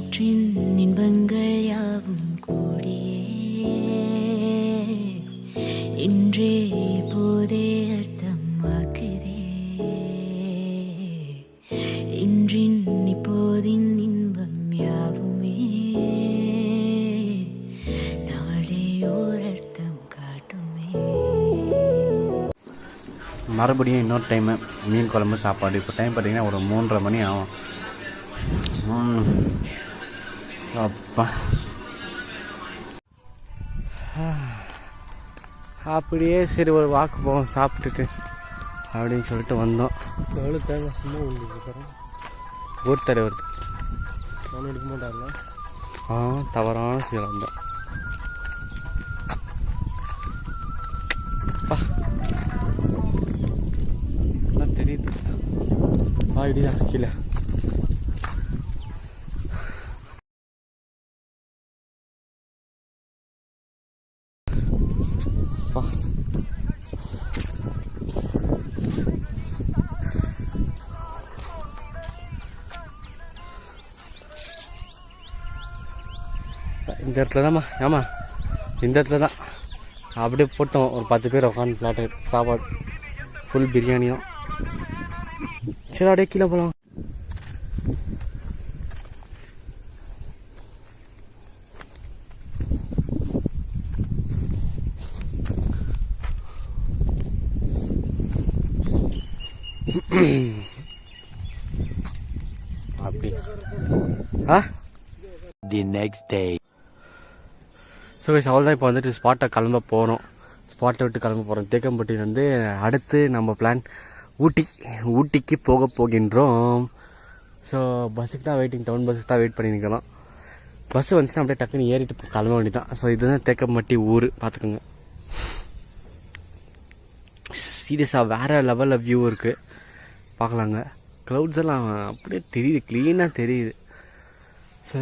நேற்றின் இன்பங்கள் யாவும் கூடியே. இன்றே இப்போதே அர்த்தமாக்குதே. இன்றின் இப்போதின் இன்பம் யாவுமே. நாளே ஓர் அர்த்தம் காட்டுமே. மறுபடியும் இன்னொரு டைமு மீன் குழம்பு சாப்பாடு. இப்போ டைம் பார்த்தீங்கன்னா ஒரு மூன்றரை மணி ஆகும். அப்பா. அப்படியே சரி ஒரு வாக்கு போவோம் சாப்பிட்டுட்டு அப்படின்னு சொல்லிட்டு வந்தோம். எவ்வளோ தேங்காய் சும்மா தரேன் ஊர் தலைவர் நான் எடுக்க மாட்டார்ல? ஆ தவறான செயல் வந்தோம் அப்பா. எல்லாம் தெரியுது? ஆ இடிதான் கீழே. அப்பா. இந்த இடத்துல தான்மா. ஆமாம் இந்த இடத்துல தான். அப்படியே போட்டோம். ஒரு பத்து பேர் உட்காந்து ஃப்ளாட்டு சாப்பாடு. ஃபுல் பிரியாணியும். சரி அப்படியே கீழே போகலாம் அப்படி. ஆ? The next day. So guys அவ்வளோதான் இப்போ வந்துட்டு ஸ்பாட்டை கிளம்ப போகிறோம் ஸ்பாட்டை விட்டு கிளம்ப போகிறோம் தேக்கம்பட்டியிலேருந்து அடுத்து நம்ம பிளான் ஊட்டி ஊட்டிக்கு போக போகின்றோம். ஸோ பஸ்ஸுக்கு தான் வெயிட்டிங் டவுன் பஸ்ஸுக்கு தான் வெயிட் பண்ணி நிற்கலாம் பஸ் வந்துச்சுன்னா அப்படியே டக்குன்னு ஏறிட்டு கிளம்ப வேண்டியதான் ஸோ இதுதான் தேக்கம்பட்டி ஊர். பார்த்துக்கோங்க. சீரியஸாக வேறு லெவலில் வியூ இருக்குது பார்க்கலாங்க. க்ளவுட்ஸ் எல்லாம் அப்படியே தெரியுது க்ளீனாக தெரியுது. ஸோ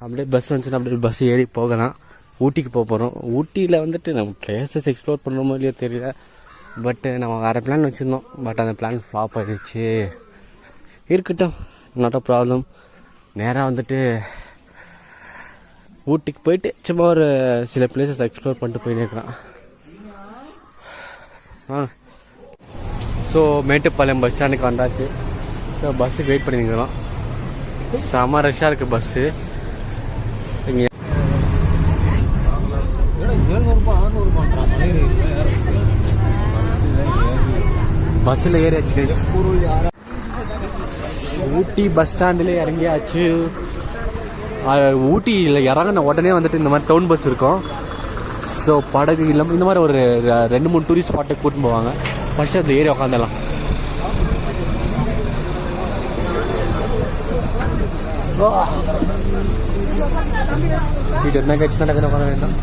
அப்படியே பஸ் வந்துச்சுன்னா அப்படியே பஸ் ஏறி போகலாம். ஊட்டிக்கு போக போகிறோம் ஊட்டியில் வந்துட்டு நம்ம பிளேசஸ் எக்ஸ்ப்ளோர் பண்ணுறோமோ இல்லையோ தெரியல. பட்டு நம்ம வேறு பிளான் வச்சுருந்தோம். பட் அந்த பிளான் ஃப்ளாப் ஆகிடுச்சு இருக்கட்டும் நாட் அ ப்ராப்ளம் நேராக வந்துட்டு ஊட்டிக்கு போயிட்டு சும்மா ஒரு சில பிளேசஸ் எக்ஸ்ப்ளோர் பண்ணிட்டு போயின்னு இருக்கலாம். ஆ. ஸோ மேட்டுப்பாளையம் பஸ் ஸ்டாண்டுக்கு வந்தாச்சு. ஸோ பஸ்ஸுக்கு வெயிட் பண்ணி நிற்கிறோம் செம ரஷ்ஷாக இருக்குது பஸ்ஸு இங்கே பஸ்ஸில் ஏறியாச்சு கைஸ் ஊட்டி பஸ் ஸ்டாண்டில் இறங்கியாச்சு. ஊட்டியில் இறங்கின உடனே வந்துட்டு இந்த மாதிரி டவுன் பஸ் இருக்கும். ஸோ படகு இல்லாமல் இந்த மாதிரி ஒரு ரெண்டு மூணு டூரிஸ்ட் ஸ்பாட்டுக்கு கூட்டின்னு போவாங்க. ஃபஸ்ட்டு அந்த ஏறி உட்காந்துடலாம் சீட் என்ன கட்சி தான் உட்கார வேண்டாம்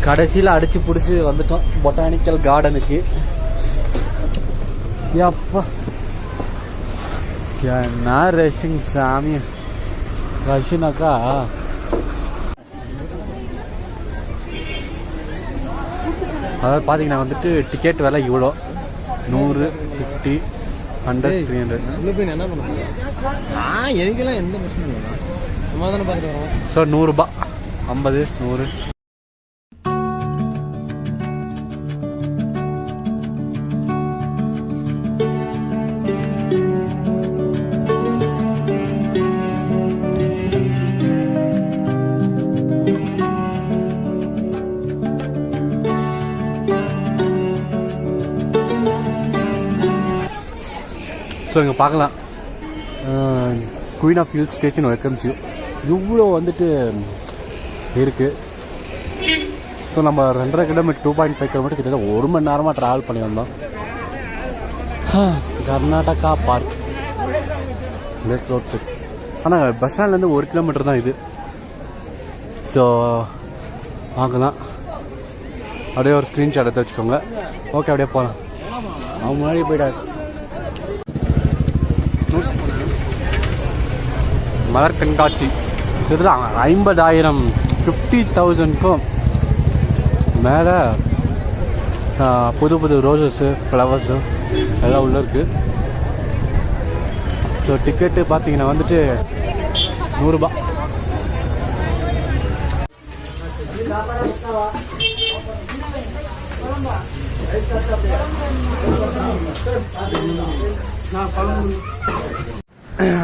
கடைசியில் அடித்து பிடிச்சி வந்துட்டோம் பொட்டானிக்கல் கார்டனுக்கு அப்பா என்ன ரஷ்ஷிங் சாமி ரஷ்னாக்கா அதாவது பார்த்தீங்கன்னா வந்துட்டு டிக்கெட் விலை இவ்வளோ நூறு ஃபிஃப்டி ஹண்ட்ரட் த்ரீ ஹண்ட்ரட் நான் என்ன பண்ண போறேன் ஆ எனக்கெல்லாம் எந்த பிரச்சனையும் இல்லை சும்மா தானே பார்த்துட்டு வரோம் ஸோ நூறுரூபா ஐம்பது நூறு. ஸோ இங்கே பார்க்கலாம். Queen of hill station welcomes you இவ்வளோ வந்துட்டு இருக்குது ஸோ நம்ம ரெண்டரை kilometre two point five kilometre கிட்டத்தட்ட ஒரு மணி நேரமாக ட்ராவல் பண்ணி வந்தோம் Karnataka park lake road side ஆனால் பஸ் ஸ்டாண்ட்லேருந்து ஒரு கிலோமீட்டர் தான் இது. ஸோ பார்க்கலாம். அப்படியே ஒரு ஸ்க்ரீன்ஷாட் எடுத்து வச்சுக்கோங்க. ஓகே அப்படியே போகலாம் அவன் முன்னாடி போயிட்டாரு. மலர் கண்காட்சி இதுதான் ஐம்பதாயிரம் ஃபிஃப்டி தௌசண்ட்க்கும் மேலே புது புது ரோசஸ்ஸு ஃப்ளவர்ஸு எல்லாம் உள்ளே இருக்குது ஸோ டிக்கெட்டு பார்த்தீங்கன்னா வந்துட்டு நூறுரூபா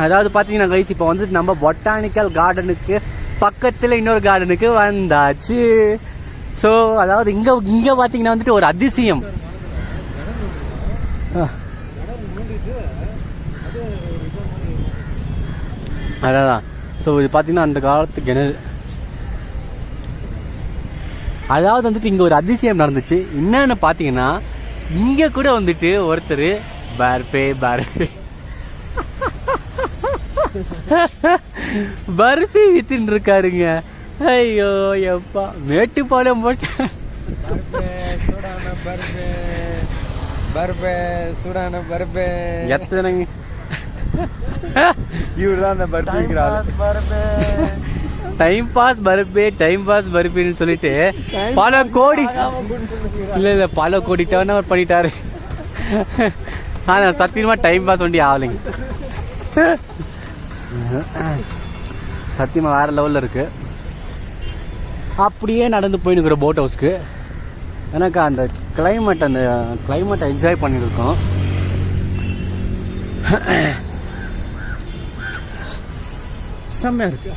அதாவது பார்த்தீங்கன்னா கைஸ் இப்போ வந்துட்டு நம்ம பொட்டானிக்கல் கார்டனுக்கு பக்கத்தில் இன்னொரு கார்டனுக்கு வந்தாச்சு. ஸோ அதாவது இங்கே இங்கே பார்த்தீங்கன்னா வந்துட்டு ஒரு அதிசயம். அதான். ஸோ இது பார்த்தீங்கன்னா அந்த காலத்து கிணறு அதாவது வந்துட்டு இங்கே ஒரு அதிசயம் நடந்துச்சு. என்னென்னு பார்த்தீங்கன்னா இங்கே கூட வந்துட்டு ஒருத்தர் பேர்பே பேர்பே பர்பி வித்துன்னு இருக்காருங்க ஐயோ எப்பா. மேட்டுப்பாளையம் போச்சு சூடான பருப்பு பருப்பு சூடான பருப்பு எத்தனைங்க? இவர் தான் அந்த பருப்பு டைம் பாஸ் பருப்பே டைம் பாஸ் பருப்பின்னு சொல்லிட்டு பல கோடி இல்ல இல்ல பல கோடி டேர்ன் ஓவர் பண்ணிட்டாரு. ஆனா சத்தியமா டைம் பாஸ் வண்டி ஆகலைங்க. சத்தியமாக வேறு லெவலில் இருக்குது அப்படியே நடந்து போயினுக்கிற போட் ஹவுஸ்க்கு எனக்கு அந்த கிளைமேட் அந்த கிளைமேட்டை என்ஜாய் பண்ணியிருக்கோம். செம்மையா இருக்குது